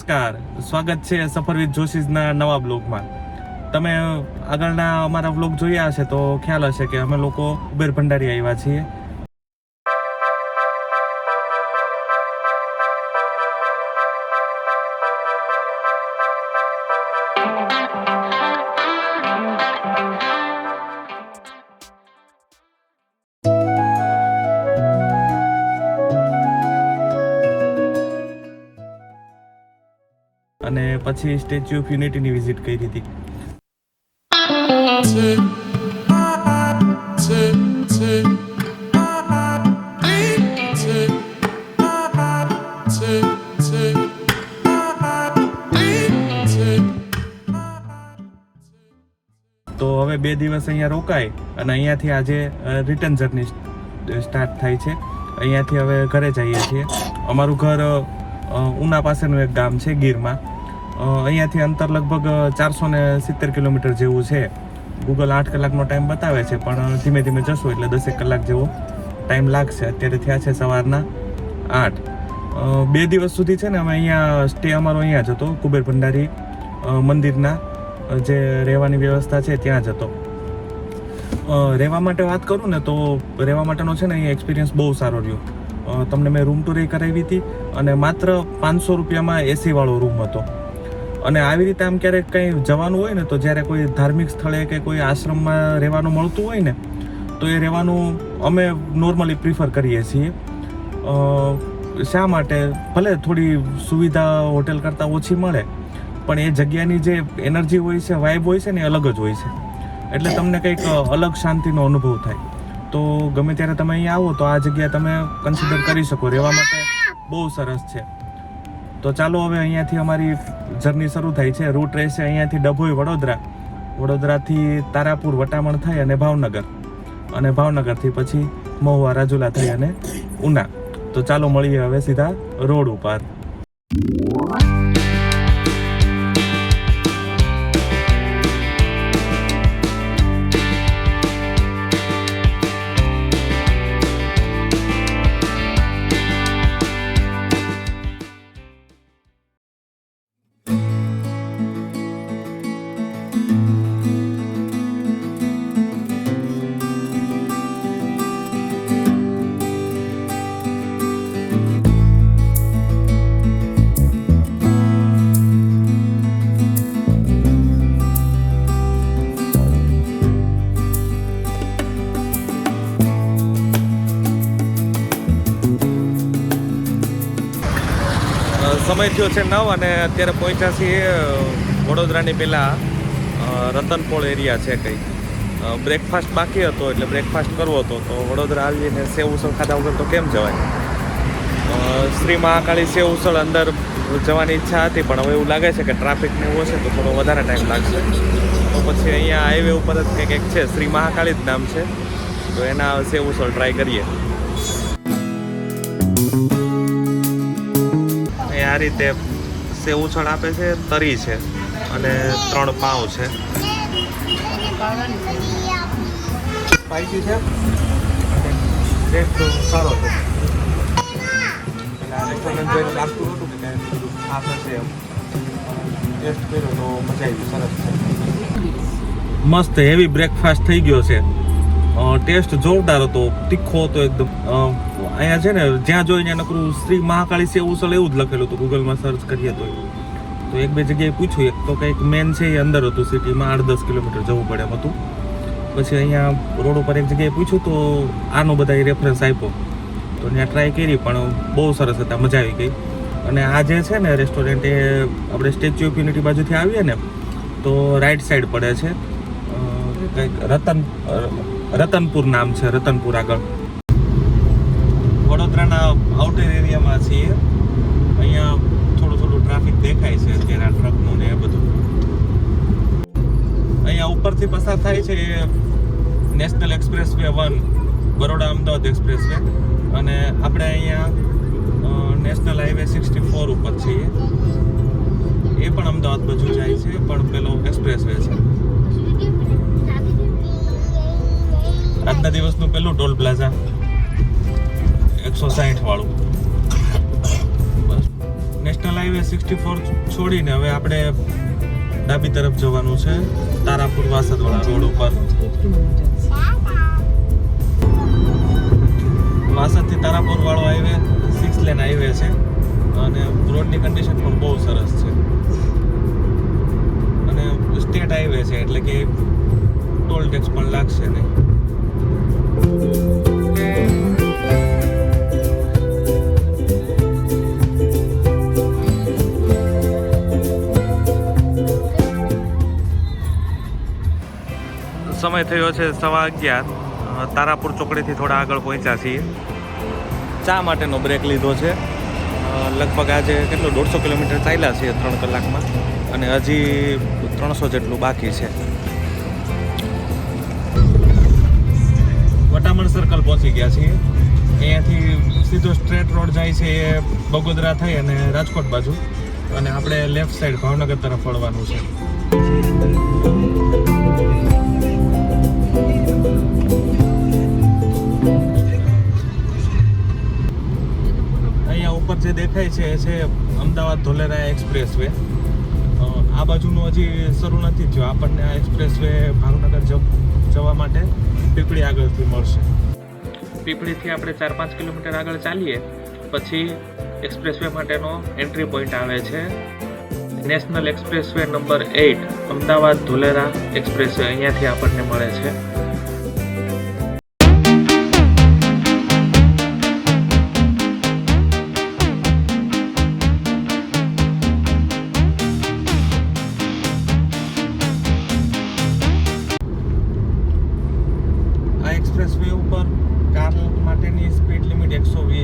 નમસ્કાર. સ્વાગત છે સફરવીર જોશીના નવા બ્લોગમાં. તમે આગળના અમારા બ્લોગ જોયા હશે તો ખ્યાલ હશે કે અમે લોકો ઉબેર ભંડારી આવ્યા છીએ. અને પછી સ્ટેચ્યુ ઓફ યુનિટીની વિઝિટ કરી હતી. તો હવે બે દિવસ અહીંયા રોકાય અને અહીંયાથી આજે રિટર્ન જર્ની સ્ટાર્ટ થાય છે. અહીંયાથી હવે ઘરે જઈએ છીએ. અમારું ઘર ઉના પાસેનું એક ગામ છે ગીરમાં. અહીંયાથી અંતર લગભગ ચારસો ને સિત્તેર કિલોમીટર જેવું છે. ગૂગલ આઠ કલાકનો ટાઈમ બતાવે છે, પણ ધીમે ધીમે જશો એટલે દસેક કલાક જેવો ટાઈમ લાગશે. અત્યારે થયા છે સવારના આઠ. બે દિવસ સુધી છે ને અમે અહીંયા સ્ટે અમારો અહીંયા જ હતો, કુબેર ભંડારી મંદિરના જે રહેવાની વ્યવસ્થા છે ત્યાં જ હતો. રહેવા માટે વાત કરું ને તો રહેવા માટેનો છે ને અહીંયા એક્સપિરિયન્સ બહુ સારો રહ્યો. તમને મેં રૂમ ટુર કરાવી હતી અને માત્ર પાંચસો રૂપિયામાં એસીવાળો રૂમ હતો. અને આવી રીતે આમ ક્યારેક કંઈ જવાનું હોય ને, તો જ્યારે કોઈ ધાર્મિક સ્થળે કે કોઈ આશ્રમમાં રહેવાનું મળતું હોય ને, તો એ રહેવાનું અમે નોર્મલી પ્રિફર કરીએ છીએ. શા માટે? ભલે થોડી સુવિધા હોટેલ કરતાં ઓછી મળે, પણ એ જગ્યાની જે એનર્જી હોય છે વાઇબ હોય છે ને અલગ જ હોય છે. એટલે તમને કંઈક અલગ શાંતિનો અનુભવ થાય. તો ગમે ત્યારે તમે અહીંયા આવો, તો આ જગ્યા તમે કન્સિડર કરી શકો. રહેવા માટે બહુ સરસ છે. તો ચાલો હવે અહીંયાથી અમારી જર્ની શરૂ થાય છે. રૂટ રહેશે અહીંયાથી ડભોઈ વડોદરા. વડોદરાથી તારાપુર, વટામણ થઈ અને ભાવનગર. અને ભાવનગરથી પછી મહુવા, રાજુલા થઈ અને ઉના. તો ચાલો મળીએ હવે સીધા રોડ ઉપર. સમય થયો છે નવ અને અત્યારે પહોંચ્યા વડોદરાની પહેલાં રતનપોળ એરિયા છે કંઈ બ્રેકફાસ્ટ બાકી હતો, એટલે બ્રેકફાસ્ટ કરવો હતો. તો વડોદરા આવીને સેવ ઉસળ ખાધા વગર તો કેમ જવાય? શ્રી મહાકાળી સેવ ઉસળ અંદર જવાની ઈચ્છા હતી, પણ હવે એવું લાગે છે કે ટ્રાફિક ને એવું હશે તો થોડો વધારે ટાઈમ લાગશે. તો પછી અહીંયા હાઈવે ઉપર જ કંઈક એક છે, શ્રી મહાકાળી જ નામ છે. તો એના સેવ ઉસળ ટ્રાય કરીએ. આ રીતે સેવ ઉછળ આપે છે તરી છે અને ત્રણ પાઉં છે. સારો છે. રેસ્ટોરન્ટ જોઈને લાગતું નહોતું કે કાંઈ ખાસ એમ. ટેસ્ટ કર્યો તો મજા આવી સરસ છે. મસ્ત હેવી બ્રેકફાસ્ટ થઈ ગયો છે. ટેસ્ટ જોરદાર હતો. તીખો હતો એકદમ. અહીંયા છે ને, જ્યાં ત્યાં નકરું શ્રી મહાકાળી સેવ ઉસળ એવું જ લખેલું હતું ગૂગલમાં સર્ચ કરીએ તો તો એક બે જગ્યાએ પૂછ્યું એક, તો કંઈક મેન છે એ અંદર હતું સિટીમાં આઠ દસ કિલોમીટર જવું પડે એમ હતું. પછી અહીંયા રોડ ઉપર એક જગ્યાએ પૂછ્યું તો આનો બધા રેફરન્સ આપ્યો. તો ત્યાં ટ્રાય કરી, પણ બહુ સરસ હતા, મજા આવી ગઈ. અને આ જે છે ને રેસ્ટોરન્ટ એ આપણે સ્ટેચ્યુ ઓફ યુનિટી બાજુથી આવીએ ને, તો રાઈટ સાઈડ પડે છે. કંઈક રતન, રતનપુર નામ છે, રતનપુર આગળ. વડોદરાના આઉટર એરિયામાં છીએ. અહીંયા થોડું થોડું ટ્રાફિક દેખાય છે, અત્યારે આ ટ્રકનું ને એ બધું. અહીંયા ઉપરથી પસાર થાય છે એ national expressway one Baroda Ahmedabad expressway અને આપણે અહીંયા નેશનલ હાઈવે સિક્સટી ફોર ઉપર છીએ. એ પણ અમદાવાદ બાજુ જાય છે, પણ પેલો એક્સપ્રેસ વે છે. આજના દિવસનું પેલું ટોલ પ્લાઝા. એકસો સાહીઠ વાળું. નેશનલ હાઈવે સિક્સટી ફોર છોડીને હવે આપણે ડાબી તરફ જવાનું છે, તારાપુર વાસદવાળા રોડ ઉપર. વાસદથી તારાપુર વાળો હાઈવે સિક્સ લેન હાઈવે છે અને રોડની કન્ડિશન પણ બહુ સરસ છે. અને સ્ટેટ હાઈવે છે, એટલે કે ટોલ ટેક્સ પણ લાગશે નહીં. સમય થયો છે સવા અગિયાર. તારાપુર ચોકડીથી થોડા આગળ પહોંચ્યા છીએ. ચા માટેનો બ્રેક લીધો છે. લગભગ આજે કેટલું, દોઢસો કિલોમીટર ચાલ્યા છીએ ત્રણ કલાકમાં. અને હજી ત્રણસો જેટલું બાકી છે. વટામણ સર્કલ પહોંચી ગયા છીએ. અહીંયાથી સીધો સ્ટ્રેટ રોડ જાય છે એ બગોદરા થઈ અને રાજકોટ બાજુ. અને આપણે લેફ્ટ સાઈડ ભાવનગર તરફ વળવાનું છે. છે એ છે અમદાવાદ ધોલેરા એક્સપ્રેસ વે આ બાજુનું હજી શરૂ નથી થયું. આપણને આ એક્સપ્રેસ વે ભાવનગર જવા માટે પીપળી આગળથી મળશે. પીપળીથી આપણે ચાર, પાંચ કિલોમીટર આગળ ચાલીએ, પછી એક્સપ્રેસ વે માટેનો એન્ટ્રી પોઈન્ટ આવે છે. National expressway number eight, Ahmedabad Dholera expressway અહીંયાથી આપણને મળે છે.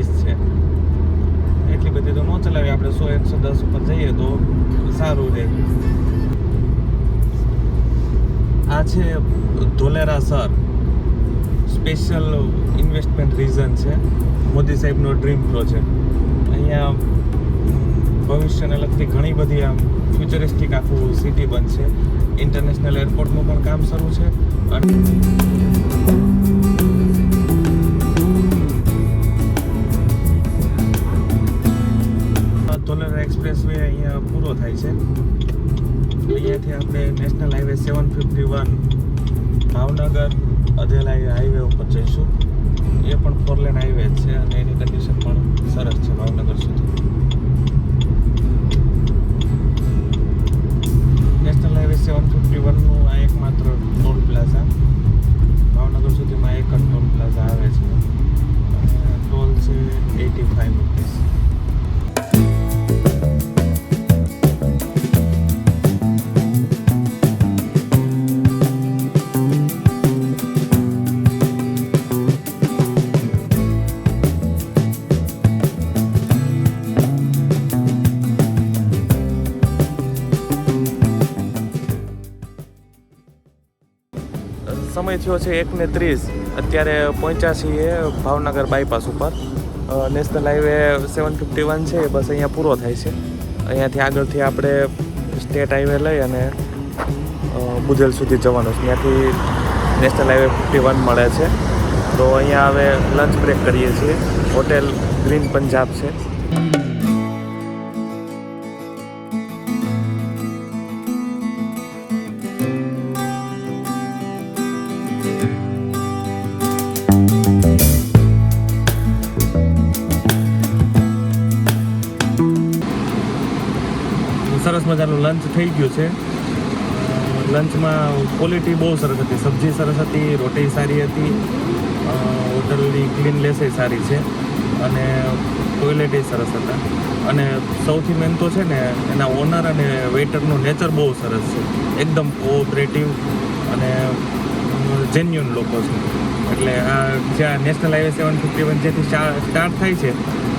એકસો છે. એટલી બધી તો ન ચલાવી. આપણે સો, એકસો, દસ ઉપર જઈએ તો સારું રહે. આ છે Dholera SIR. Special investment region છે. મોદી સાહેબનો ડ્રીમ પ્રોજેક્ટ અહીંયા ભવિષ્યને લગતી ઘણી બધી આમ ફ્યુચરિસ્ટિક આખું સિટી બનશે. ઇન્ટરનેશનલ એરપોર્ટનું પણ કામ શરૂ છે. અને seven fifty one Bhavnagar Adhelai highway ઉપર જઈશું. એ પણ ફોર લેન હાઈવે છે અને એની કન્ડિશન પણ સરસ છે ભાવનગર સુધી. નેશનલ હાઈવે સેવન ફિફ્ટી વનનું સમય થયો છે એકને ત્રીસ. અત્યારે પહોંચ્યા ભાવનગર બાયપાસ ઉપર. National highway seven fifty one છે, એ બસ અહીંયા પૂરો થાય છે. અહીંયાથી આગળથી આપણે સ્ટેટ હાઈવે લઈ અને બુધેલ સુધી જવાનું છે. ત્યાંથી નેશનલ હાઈવે ફિફ્ટી વન મળે છે. તો અહીંયા હવે લંચ બ્રેક કરીએ છીએ. હોટેલ ગ્રીન પંજાબ છે. થઈ ગયું છે. લંચમાં ક્વોલિટી બહુ સરસ હતી. સબ્જી સરસ હતી, રોટી સારી હતી. હોટલની ક્લીનલેસ સારી છે. અને ટોયલેટ સરસ હતા. અને સૌથી મેન તો છે ને, એના ઓનર અને વેઇટરનું નેચર બહુ સરસ છે. એકદમ કોઓપરેટિવ અને જેન્યુન લોકો છે. એટલે આ જ્યાં national highway seven fifty one જેથી સ્ટાર્ટ થાય છે,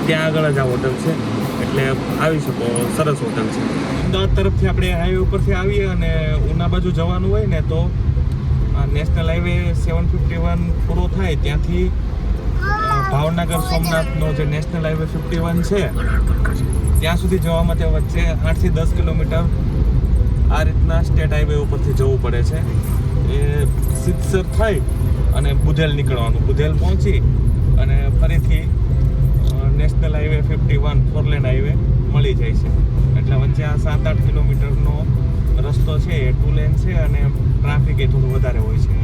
ત્યાં આગળ જ આ હોટલ છે. એટલે આવી શકો, સરસ હોટલ છે. અમદાવાદ તરફથી આપણે હાઈવે ઉપરથી આવીએ અને ઉના બાજુ જવાનું હોય ને તો national highway seven fifty one પૂરો થાય. ત્યાંથી ભાવનગર સોમનાથનો જે નેશનલ હાઈવે ફિફ્ટી વન છે, ત્યાં સુધી જવા માટે વચ્ચે આઠથી દસ કિલોમીટર આ રીતના સ્ટેટ હાઈવે ઉપરથી જવું પડે છે. એ સિદ્ધસર થઈ અને બુધેલ નીકળવાનું. બુધેલ પહોંચી અને ફરીથી national highway fifty one four lane highway મળી જાય છે. એટલે વચ્ચે આ સાત આઠ કિલોમીટરનો રસ્તો છે, એ ટુ લેન છે અને ટ્રાફિક એ થોડું વધારે હોય છે.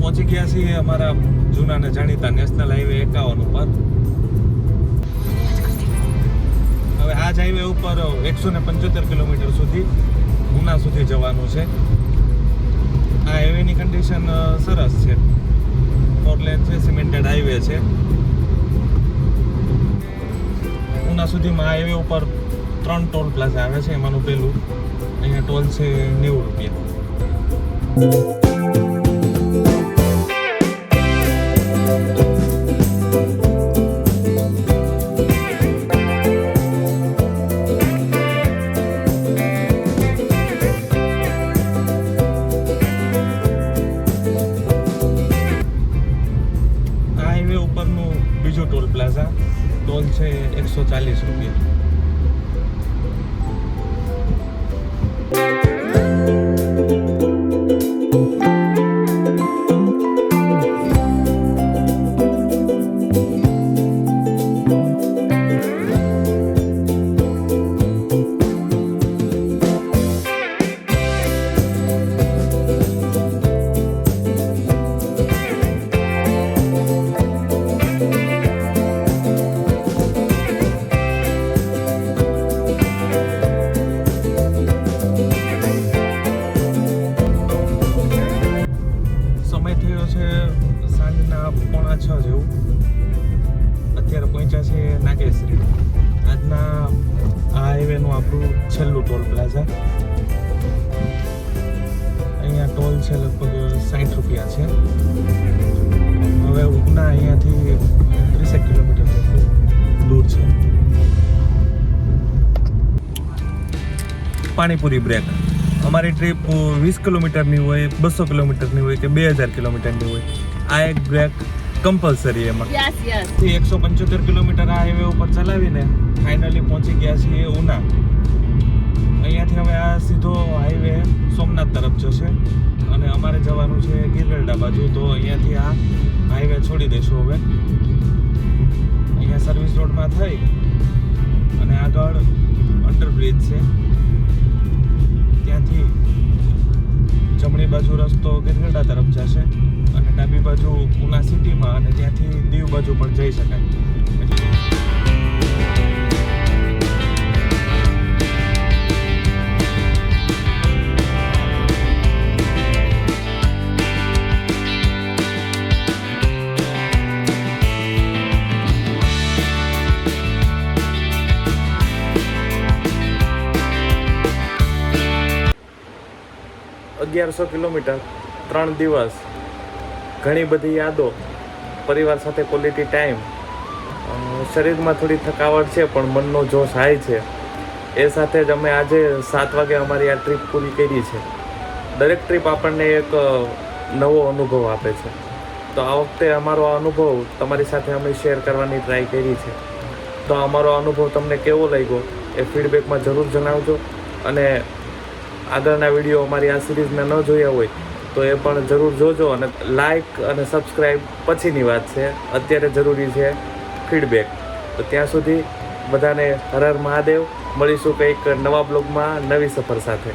પહોંચી ગયા છીએ અમારા જૂના ને જાણીતા નેશનલ હાઈવે એકાવન ઉપર. હવે આ જ હાઈવે ઉપર એકસો ને પંચોતેર કિલોમીટર સુધી, ગુના સુધી જવાનું છે. આ હાઈવેની કન્ડિશન સરસ છે. ફોર લેન છે સિમેન્ટેડ હાઈવે છે. ઉના સુધીમાં હાઈવે ઉપર ત્રણ ટોલ પ્લાઝા આવે છે, એમાંનું પહેલું અહીંયા ટોલ છે નેવું રૂપિયા. છે એકસો ચાલીસ રૂપિયા. આપણું છેલ્લું ટોલ પ્લાઝા. અહીંયા ટોલ છે લગભગ સાઠ રૂપિયા છે. હવે ઉગના અહીંયાથી ત્રીસેક કિલોમીટર જેટલું દૂર છે. પાણીપુરી બ્રેક. અમારી ટ્રીપ વીસ કિલોમીટરની હોય બસો કિલોમીટરની હોય કે બે હજાર કિલોમીટરની હોય. આ એક બ્રેક કમ્પલસરી એમાં. યસ યસથી એકસો પંચોતેર કિલોમીટર આ હાઈવે ઉપર ચલાવીને ફાઇનલી પહોંચી ગયા છીએ ઉના. અહીંયાથી હવે આ સીધો હાઈવે સોમનાથ તરફ જશે. અને અમારે જવાનું છે ગીરગઢડા બાજુ. તો અહીંયાથી આ હાઈવે છોડી દઈશું હવે. અહીંયા સર્વિસ રોડમાં થઈ અને આગળ અંડરબ્રિજ છે. ત્યાંથી જમણી બાજુ રસ્તો ગીરગઢડા તરફ જશે અને ડાબી બાજુ ઉના સિટીમાં અને ત્યાંથી દીવ બાજુ પણ જઈ શકાય. અગિયારસો કિલોમીટર, ત્રણ દિવસ, ઘણી બધી યાદો, પરિવાર સાથે ક્વોલિટી ટાઈમ શરીરમાં થોડી થકાવટ છે, પણ મનનો જોશ હાઈ છે. એ સાથે જ અમે આજે સાત વાગે અમારી આ ટ્રીપ પૂરી કરી છે. દરેક ટ્રીપ આપણને એક નવો અનુભવ આપે છે. તો આ વખતે અમારો આ અનુભવ તમારી સાથે અમે શેર કરવાની ટ્રાય કરી છે. તો અમારો અનુભવ તમને કેવો લાગ્યો, એ ફીડબેકમાં જરૂર જણાવજો. અને આગળના વીડિયો અમારી આ સિરીઝને ન જોયા હોય, તો એ પણ જરૂર જોજો અને લાઇક અને સબસ્ક્રાઈબ પછીની વાત છે. અત્યારે જરૂરી છે ફીડબેક તો ત્યાં સુધી બધાને હર હર મહાદેવ. મળીશું કંઈક નવા બ્લોગમાં નવી સફર સાથે.